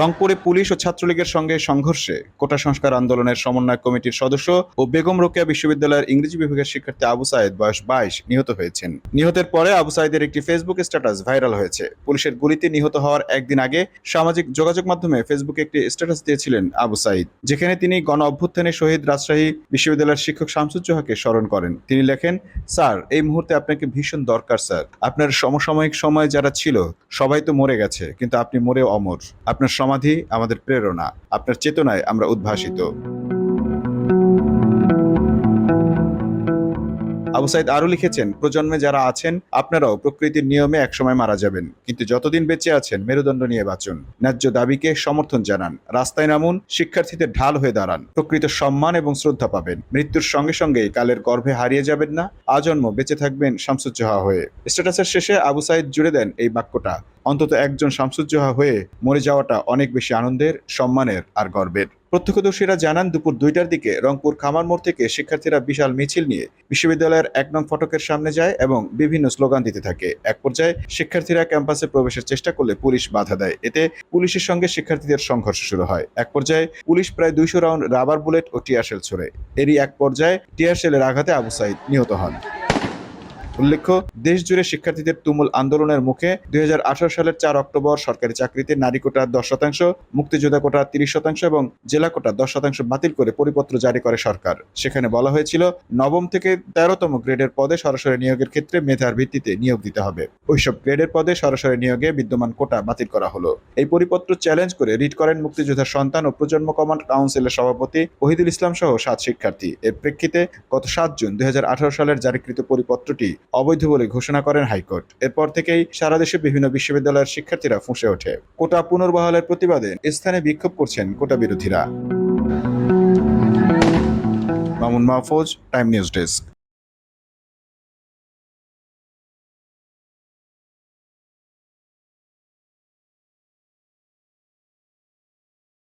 রংপুরে পুলিশ ও ছাত্রলীগের সঙ্গে সংঘর্ষে কোটা সংস্কার আন্দোলনের সমন্বয় কমিটির সদস্য ও বেগম রোকেয়া বিশ্ববিদ্যালয়ের ইংরেজি বিভাগের শিক্ষার্থী আবু সাইদ বয়স বাইশ নিহত হয়েছেন। নিহতের পরে আবু সাইদের একটি ফেসবুক স্ট্যাটাস ভাইরাল হয়েছে। পুলিশের গুলিতে নিহত হওয়ার একদিন আগে সামাজিক যোগাযোগ মাধ্যমে ফেসবুকে একটি স্ট্যাটাস দিয়েছিলেন আবু সাইদ যেখানে তিনি গণ অভ্যুত্থানে শহীদ রাজশাহী বিশ্ববিদ্যালয়ের শিক্ষক শামসুজ্জোহাকে স্মরণ করেন। তিনি লেখেন, স্যার, এই মুহূর্তে আপনাকে ভীষণ দরকার, স্যার। আপনার সমসাময়িক সময় যারা ছিল, সবাই তো মরে গেছে, কিন্তু আপনি মরেও অমর। আপনার সমাধি আমাদের প্রেরণা আপনার চেতনায় আমরা উদ্ভাসিত। আবু সাইদ আরও লিখেছেন, প্রজন্মে যারা আছেন, আপনারাও প্রকৃতির নিয়মে একসময় মারা যাবেন। কিন্তু যতদিন বেঁচে আছেন, মেরুদণ্ড নিয়ে বাঁচুন। ন্যায্য দাবিকে সমর্থন জানান। রাস্তায় নামুন, শিক্ষার্থীদের ঢাল হয়ে দাঁড়ান। প্রকৃত সম্মান এবং শ্রদ্ধা পাবেন। মৃত্যুর সঙ্গে সঙ্গেই কালের গর্ভে হারিয়ে যাবেন না। আজন্ম বেঁচে থাকবেন শামসুজ্জোহা হয়ে। স্ট্যাটাসের শেষে আবু সাইদ জুড়ে দেন এই বাক্যটা, অন্তত একজন শামসুজ্জোহা হয়ে মরে যাওয়াটা অনেক বেশি আনন্দের, সম্মানের আর গর্বের। প্রত্যক্ষদর্শীরা জানান, দুপুর দুইটার দিকে রংপুর খামার মোড় থেকে শিক্ষার্থীরা বিশাল মিছিল নিয়ে বিশ্ববিদ্যালয়ের এক নং ফটকের সামনে যায় এবং বিভিন্ন স্লোগান দিতে থাকে। এক পর্যায়ে শিক্ষার্থীরা ক্যাম্পাসে প্রবেশের চেষ্টা করলে পুলিশ বাধা দেয়। এতে পুলিশের সঙ্গে শিক্ষার্থীদের সংঘর্ষ শুরু হয়। এক পর্যায়ে পুলিশ প্রায় দুইশো রাউন্ড রাবার বুলেট ও টিয়ারশেল ছোড়ে। এরই এক পর্যায়ে টিয়ারশেলের আঘাতে আবু সাইদ নিহত হন। উল্লেখ্য দেশ জুড়ে শিক্ষার্থীদের তুমুল আন্দোলনের মুখে দুই হাজার আঠারো সালের চার অক্টোবর সরকারি চাকরিতে নারী কোটা দশ শতাংশ, মুক্তিযোদ্ধা কোটা তিরিশ শতাংশ এবং জেলা কোটা দশ শতাংশ বাতিল করে পরিপত্র জারি করে সরকার। সেখানে বলা হয়েছিল, নবম থেকে তেরোতম গ্রেডের পদে সরাসরি নিয়োগের ক্ষেত্রে মেধার ভিত্তিতে নিয়োগ দিতে হবে। ওইসব গ্রেডের পদে সরাসরি নিয়োগে বিদ্যমান কোটা বাতিল করা হলো। এই পরিপত্র চ্যালেঞ্জ করে রিট করেন মুক্তিযোদ্ধার সন্তান ও প্রজন্ম কমান্ড কাউন্সিলের সভাপতি ওহিদুল ইসলাম সহ সাত শিক্ষার্থী। এর প্রেক্ষিতে গত সাত জুন দুই হাজার আঠারো সালের জারিকৃত পরিপত্রটি অবৈধ বলে ঘোষণা করেন হাইকোর্ট। এরপর থেকেই সারা দেশে বিভিন্ন বিশ্ববিদ্যালয়ের শিক্ষার্থীরা ফুঁসে ওঠে। কোটা পুনর্বহালের প্রতিবাদে স্থানে বিক্ষোভ করছেন কোটা বিরোধীরা। Mamun Mahfuz time news desk